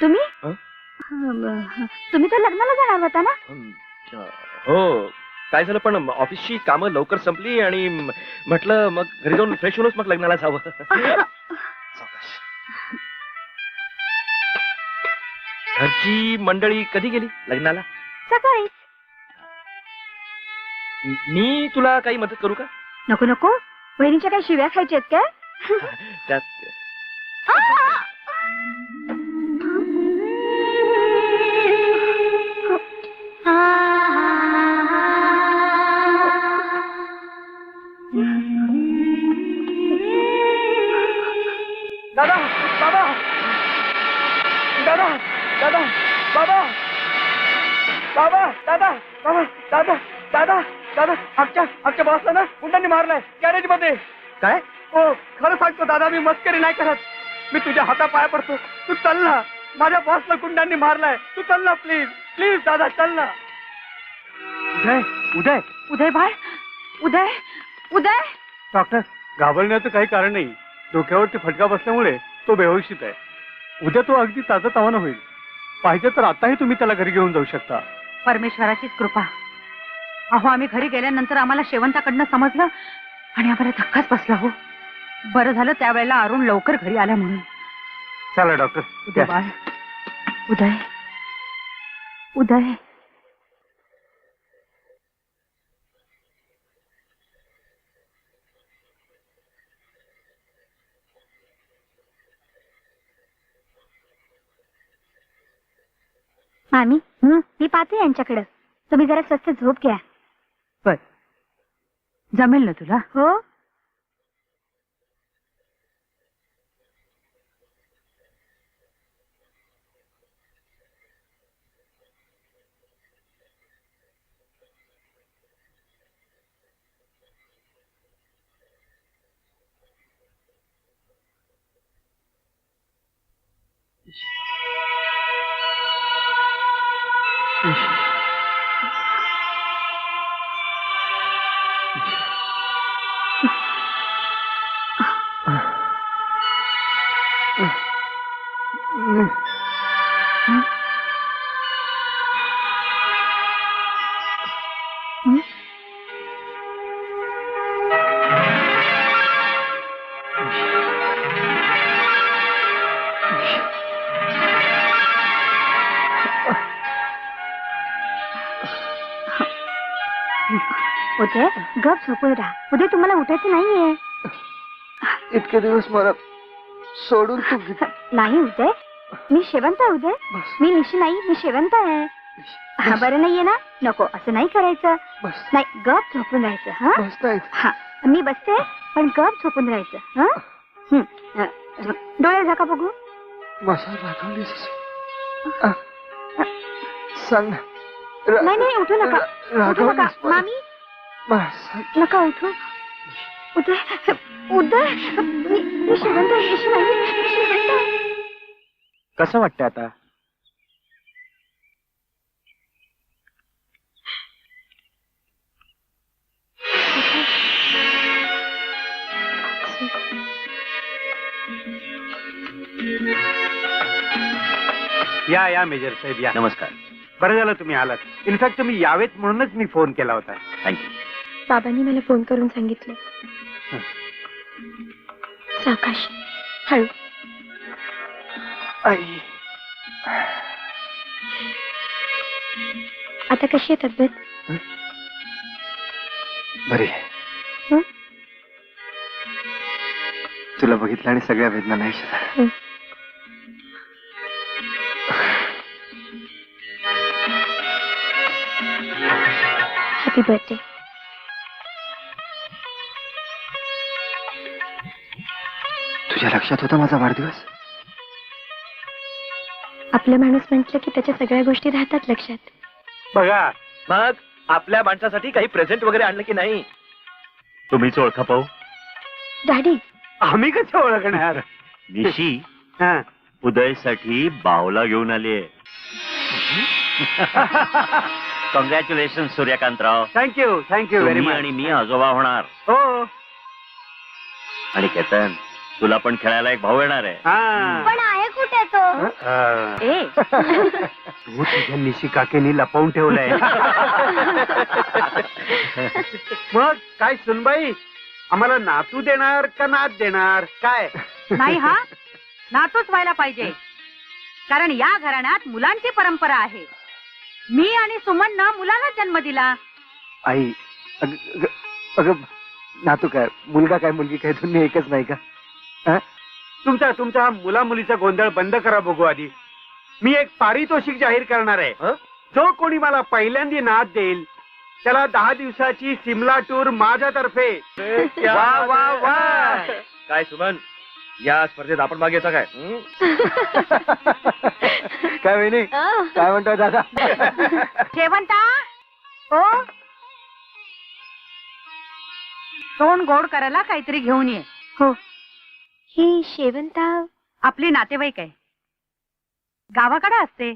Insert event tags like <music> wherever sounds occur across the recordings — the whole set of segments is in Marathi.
तुम्ही हं? हं, तुम्ही तर लग्नाला जाणार होता ना हं, अ, हो काय झालं पण ऑफिसची कामं लवकर संपली आणि म्हटलं मग घरी जाऊन फ्रेश होऊनच मग लग्नाला जावं. सावकाश. घरची मंडळी कधी गेली लग्नाला? सकाळी मी तुला काही मदत करू का? नको नको. वहिनीच्या काही शिव्या खायच्या आहेत काय? त्यात दादा बाबा दादा दादा बाबा बाबा दादा बाबा दादा दादा दादा. आमच्या आमच्या बॉसला ना गुंडांनी मारलाय गॅरेजमध्ये. काय? हो खरं सांगतो दादा मी मस्करी नाही करत. मी तुझ्या हाता पाया पडतो. तू चल ना. माझ्या बॉसला गुंडांनी मारलाय. तू चल ना प्लीज प्लीज दादा चल ना. उदय उदय. उदय बाळ. उदय उदय. डॉक्टर घाबरण्याचं काही कारण नाही. डोक्यावरती फटका बसल्यामुळे तो बेहोशीत आहे. उद्या तो अगदी ताजा तवाना होईल. पाहिजे तर आताही तुम्ही त्याला घरी घेऊन जाऊ शकता. परमेश्वराचीच कृपा. अहो आम्ही घरी गेल्यानंतर आम्हाला शेवंताकडनं समजलं आणि आम्हाला धक्काच बसला हो. बरं झालं त्यावेळेला अरुण लवकर घरी आला म्हणून. चला डॉक्टर. उदय. बाळ. उदय. उदय. मामी मी पाहते यांच्याकडे. तुम्ही जरा स्वस्त झोप घ्या. बर. जमेल ना तुला? हो. उदय गप झोपून राहा उदय तुम्हाला उठायचं नाहीये. इतके दिवस मला सोडून तू <laughs> नाही उदय. मी शेवंत आहे उदय. मी निशी नाही मी शेवंत आहे. हा बरं नाहीये ना? नको असं नाही करायचं. बस. नाही गप झोपून राहायचं हा? हा मी बसते पण गप झोपून राहायचं हा? हं. अ, डोळे झाका बघू. रागवलीस सांग ना. नाही नाही उठू नका. उठू नका. मामी नका उठू उदय उदय मी आहे. कसं वाटतं आता? या या मेजर साहेब या. नमस्कार. बरं झालं तुम्ही आलात. इनफॅक्ट तुम्ही यावेत म्हणूनच मी फोन केला होता. थँक्यू बाबांनी मला फोन करून सांगितलं. साकाश हळू. आई. आता कशी आहे तब्येत? बरी हं? तुला बघितलं आणि सगळ्या वेदना नाही हं. हॅपी बर्थडे तुझ्या लक्षात होता माझा वाढदिवस? आपला माणूस म्हटलं की त्याच्या सगळ्या गोष्टी राहतात लक्षात. बघा. मग आपल्या माणसासाठी काही प्रेझेंट वगैरे आणलं की नाही? तुम्हीच ओळखा पाहू. डॅडी आम्ही कसे ओळखणार? निशी हा. उदयसाठी बावला घेऊन आली आहे congratulation Suryakantrao thank you thank you very तुम्ही मच आणि मी आजोबा होणार. हो. आणि केतन तुला पण खेळायला एक भाऊ येणार आहे. हा. पण आहे कुठे तो? हा. ए. <laughs> तू तुझ्या निशी काकेनी लपवून ठेवलंय. <laughs> मग काय सुनबाई? आम्हाला नातू देणार का नात देणार? काय? नाही हा. नातूच व्हायला पाहिजे. कारण या घराण्यात मुलांची परंपरा आहे. मी आणि सुमननं मुलाला जन्म दिला. आई अग अग- अगं नातू काय? मुलगा काय मुलगी काय? दोन्ही एकच नाही का? तुमचा तुमचा मुला मुलीचा गोंधळ बंद करा बघू आधी. मी एक पारितोषिक जाहीर करणार आहे? जो कोणी मला पहिल्यांदी नाद देईल त्याला दहा दिवसाची सिमला टूर माझ्यातर्फे. <laughs> वा वा वा. काय सुमन या स्पर्धेत आपण भाग घेता काय? <laughs> काय वहिनी? काय म्हणतोय दादा? <laughs> शेवंता हो? तोंड गोड करायला काहीतरी घेऊन ये. हो. ही शेवंता आपली नातेवाईक आहे. गावाकडे असते.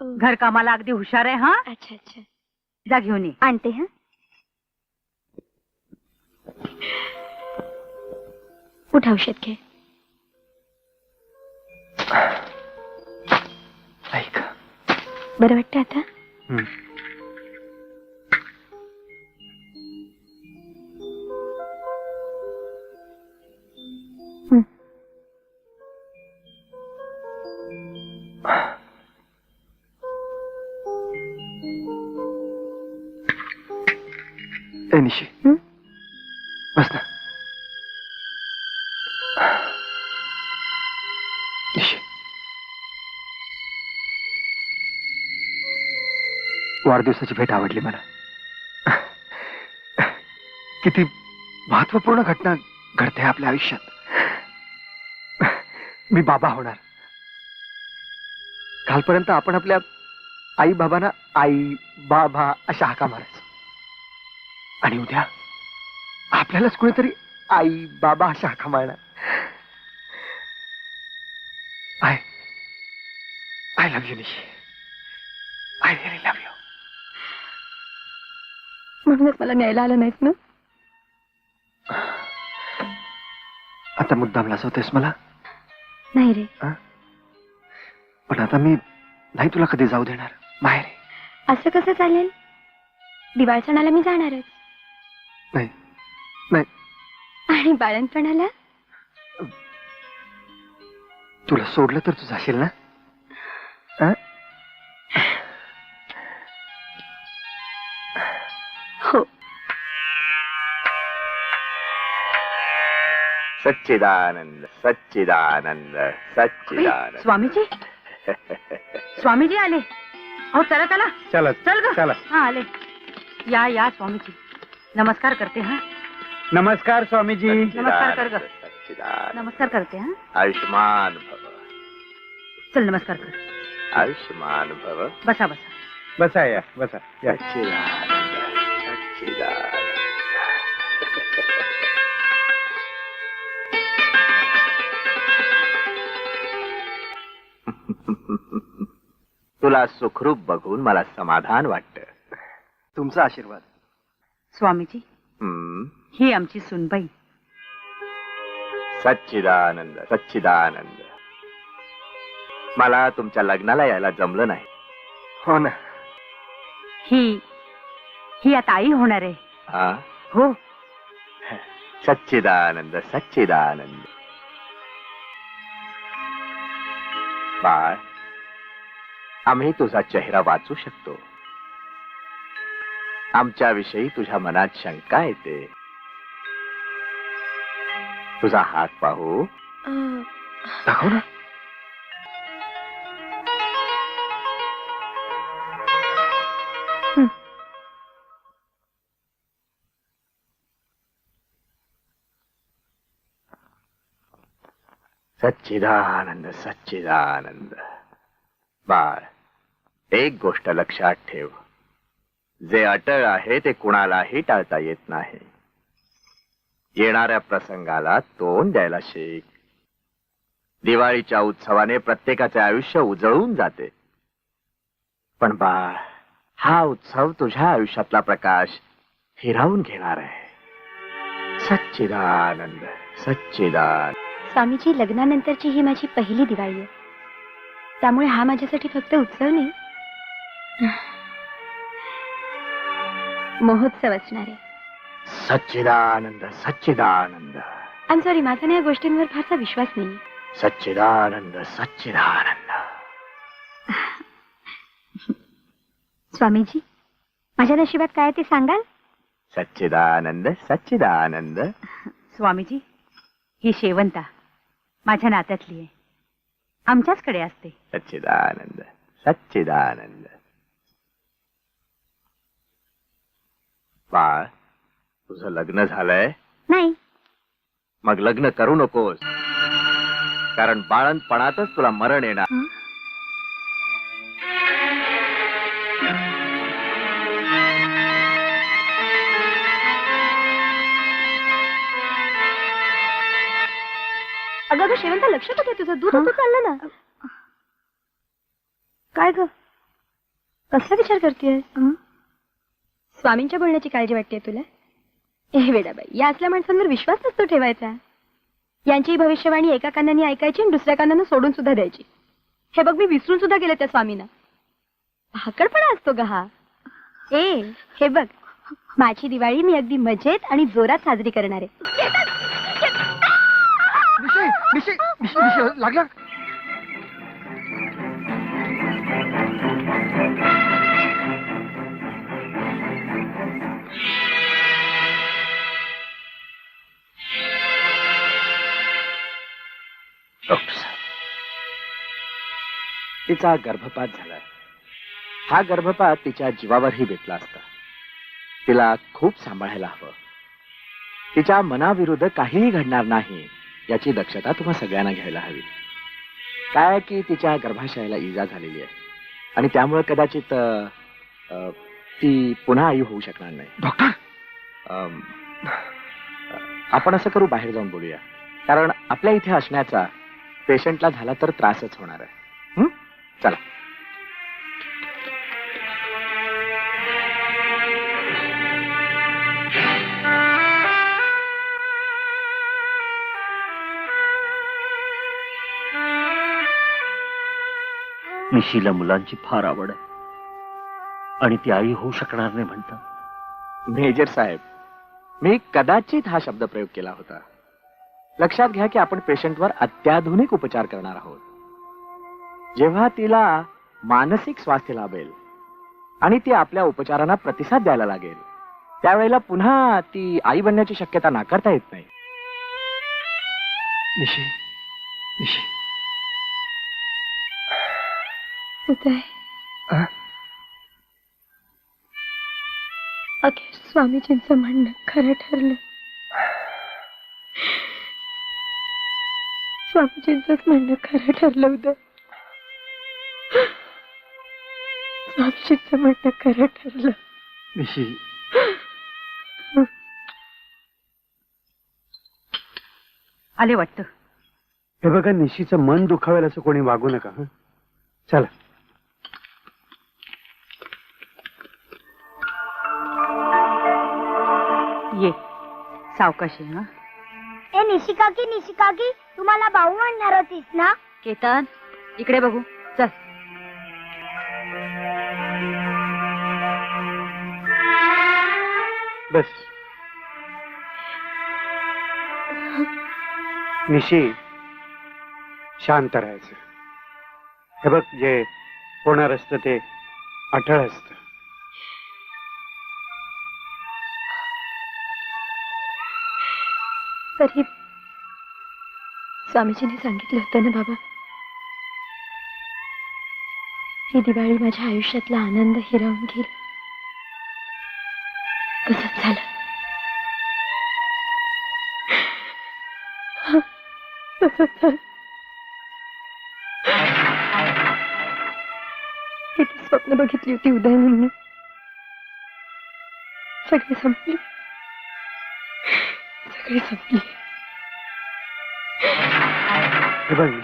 अ, घरकामाला अगदी हुशार आहे हा? अच्छा अच्छा. जा घेऊन ये. आणते हा? उठ औषध घे. ऐक. बरं वाटतं आता? वाढदिवसाची भेट आवडली मला. किती महत्त्वपूर्ण घटना घडते आपल्या आयुष्यात. मी बाबा होणार. कालपर्यंत आपण आपल्या आई बाबांना आई बाबा अशा हाका मारायचो. आणि उद्या आपल्यालाच कुणीतरी आई बाबा अशा हाका मारणार. I I love you Nishi I very love you म्हणूनच मला न्यायला आलं नाहीस ना? आता मुद्दाम लाजवतेस मला? नाही रे. पण आता मी नाही तुला कधी जाऊ देणार. बाहेर आहे. असं कसं चालेल? दिवाळ सणाला मी जाणारच. नाही. नाही. आणि बाळणपणाला तुला सोडलं तर तू जाशील ना? हो. सच्चिदानंद सच्चिदानंद बाई, सच्चिदानंद. स्वामीजी? स्वामीजी आले. हो चला चला. चला चल ग. चला. हा आले. या या स्वामीजी. नमस्कार करते हा? नमस्कार स्वामीजी. नमस्कार कर ग. सच्चिदानंद नमस्कार करते हा? आयुष्मान भव चल नमस्कार कर. आयुष्मान भव. बसा बसा. बसा या बसा. या. सच्चिदानंद सच्चिदानंद. तुला सुखरूप बघून मला समाधान वाटत. तुमचा आशीर्वाद. स्वामीजी हम्म. ही आमची सुनबाई. सच्चिदानंद सच्चिदानंद. मला तुमच्या लग्नाला यायला जमलं नाही. हो ना. ही ही आता आई होणार आहे. हा? हो. सच्चिदानंद सच्चिदानंद. बाळ आम्ही तुझा चेहरा वाचू शकतो. आमच्याविषयी तुझ्या मनात शंका येते. तुझा हात पाहू. दाखव ना. सच्चिदानंद सच्चिदानंद. बाळ एक गोष्ट लक्षात ठेव. जे अटळ आहे ते कुणालाही टाळता येत नाही. येणाऱ्या प्रसंगाला तोंड द्यायला शिक. दिवाळीच्या उत्सवाने प्रत्येकाचे आयुष्य उजळून जाते. पण बाळ हा उत्सव तुझ्या आयुष्यातला प्रकाश हिरावून घेणार आहे. सच्चिदानंद सच्चिदानंद. स्वामीजी लग्नानंतरची ही माझी पहिली दिवाळी आहे. त्यामुळे हा माझ्यासाठी फक्त उत्सव नाही. महोत्सव असणार आहे. सच्चिदानंद सच्चिदानंद. आय सॉरी माझा ना या गोष्टींवर फारसा विश्वास नाही. सच्चिदानंद सच्चिदानंद. स्वामीजी माझ्या नशिबात काय ते सांगाल? सच्चिदानंद सच्चिदानंद. स्वामीजी ही शेवंता. माझ्या नात्यातली आहे. आमच्याचकडे असते. सच्चिदानंद सच्चिदानंद. बाळ तुझं लग्न झालंय? नाही. मग लग्न करू नकोस. कारण बाळणपणातच तुला मरण येणार. हं? अगं अगं शेवंता लक्ष कुठे तुझं? दूध होतं चाललं ना. काय ग? कसला विचार करतेय स्वामींच्या बोलण्याची काळजी वाटते तुला? ए वेडाबाई या असल्या माणसांवर विश्वास नसतो ठेवायचा. यांची भविष्यवाणी एका कानाने ऐकायची आणि दुसऱ्या कानानं सोडून सुद्धा द्यायची. हे बघ मी विसरून सुद्धा गेले त्या स्वामींना. हाकडपणा असतो ग हा. ए हे बघ माझी दिवाळी मी अगदी मजेत आणि जोरात साजरी करणार आहे. लागला. तिचा गर्भपात झालाय. हा गर्भपात तिच्या जीवावरही बेतला असता. तिला खूप सांभाळायला हवं. तिच्या मनाविरुद्ध काहीही घडणार नाही. याची दक्षता तुम्हा सगळ्यांना घ्यायला हवी. काय की तिच्या गर्भाशयाला इजा झालेली आहे. आणि त्यामुळे कदाचित अ, अ, ती पुन्हा आई होऊ शकणार नाही. डॉक्टर! अम, आपण असं करू बाहेर जाऊन बोलूया. कारण आपल्या इथे असण्याचा पेशंटला झाला तर त्रासच होणार आहे. हं? चला. निशीला मुलांची फार आवड आहे. आणि ती आई होऊ शकणार नाही म्हणतात मेजर साहेब मी कदाचित हा शब्द प्रयोग केला होता. लक्षात घ्या की आपण पेशंटवर अत्याधुनिक उपचार करणार आहोत. जेव्हा तिला मानसिक स्वास्थ्य लाभेल आणि ती आपल्या उपचारांना प्रतिसाद द्यायला लागेल त्यावेळेला पुन्हा ती आई बनण्याची शक्यता नाकारता येत नाही. निशी निशी. उदय? अखेर स्वामीजींचं म्हणणं खरं ठरलं. स्वामीजींचंच म्हणणं खरं ठरलं उदय. स्वामीजींचं म्हणणं खरं ठरलं. निशी आले वाटतं. हे बघा निशीचं मन दुखावेल असं कोणी वागू नका हं? चला. ये. सावकाशी हा. ए निशिकाकी निशिकाकी तुम्हाला भाऊ म्हणणार होतीस ना? केतन इकडे बघू. चल. बस. निशी शांत राहायचं. हे बघ जे होणार असतं ते अटळ असतं. तरी स्वामीजीने सांगितलं होतं ना बाबा? ही दिवाळी माझ्या आयुष्यातला आनंद हिरावून घेईल. तसंच झालं. तसंच झालं किती स्वप्न बघितली होती उदयनींनी. सगळी संपली. सगळी संपली. हे बघ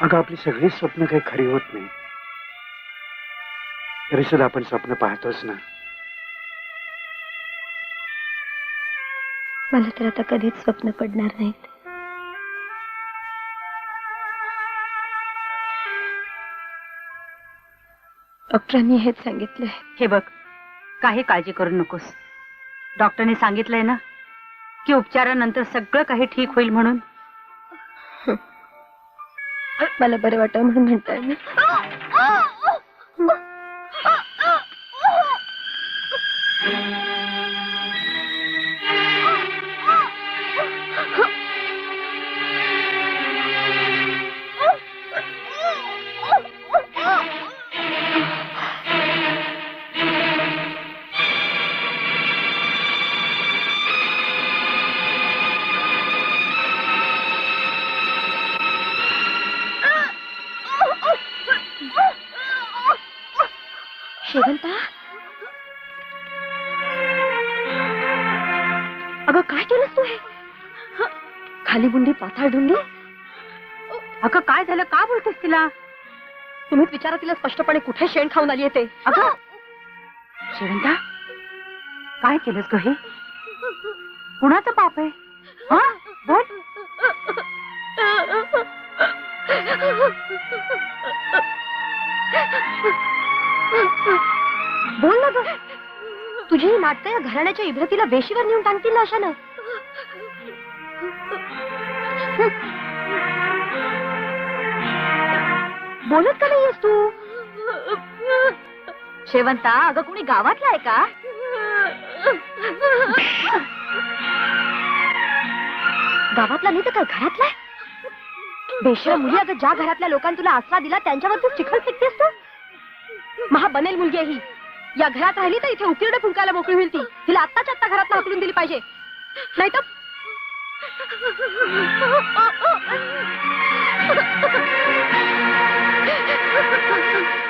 अगं आपली सगळी स्वप्न काही खरी होत नाही. तरी सुद्धा आपण स्वप्न पाहतोच ना. मला तर आता कधीच स्वप्न पडणार नाहीत डॉक्टरांनी हेच सांगितलंय. हे बघ काही काळजी करू नकोस. डॉक्टरने सांगितलंय ना की उपचारानंतर सगळं काही ठीक होईल म्हणून. मला बरं वाटावं म्हणून म्हणताय. मी ढुंडी पाताळ ढुंडी अगं काय झालं? का बोलतेस तिला? तुम्हीच विचारा तिला स्पष्टपणे कुठे शेण खाऊन आली येते अगं शेवंता काय केलंस ग हे? कुणाचं पाप आहे? हा? बोल. बोल ना ग. तुझी ही नाटकं या घराण्याच्या इब्रतीला वेशीवर नेऊन टाकतील ना अशानं? बोलत का नाहीयेस तू? शेवंता अगं कोणी गावातला आहे का? गावातला नाही तर काय घरातला आहे? बेशरम मुली अगं ज्या घरातल्या लोकांनी तुला आसरा दिला त्यांच्यावर तू चिखल फेकतेस तू? महा बनेल मुलगी आहे ही. या घरात राहिली तर इथे उकिरडे फुंकायला मोकळी होईल ती. तिला आत्ताच्या आत्ता घरात हकलून दिली पाहिजे. नाही तर Ha ha ha!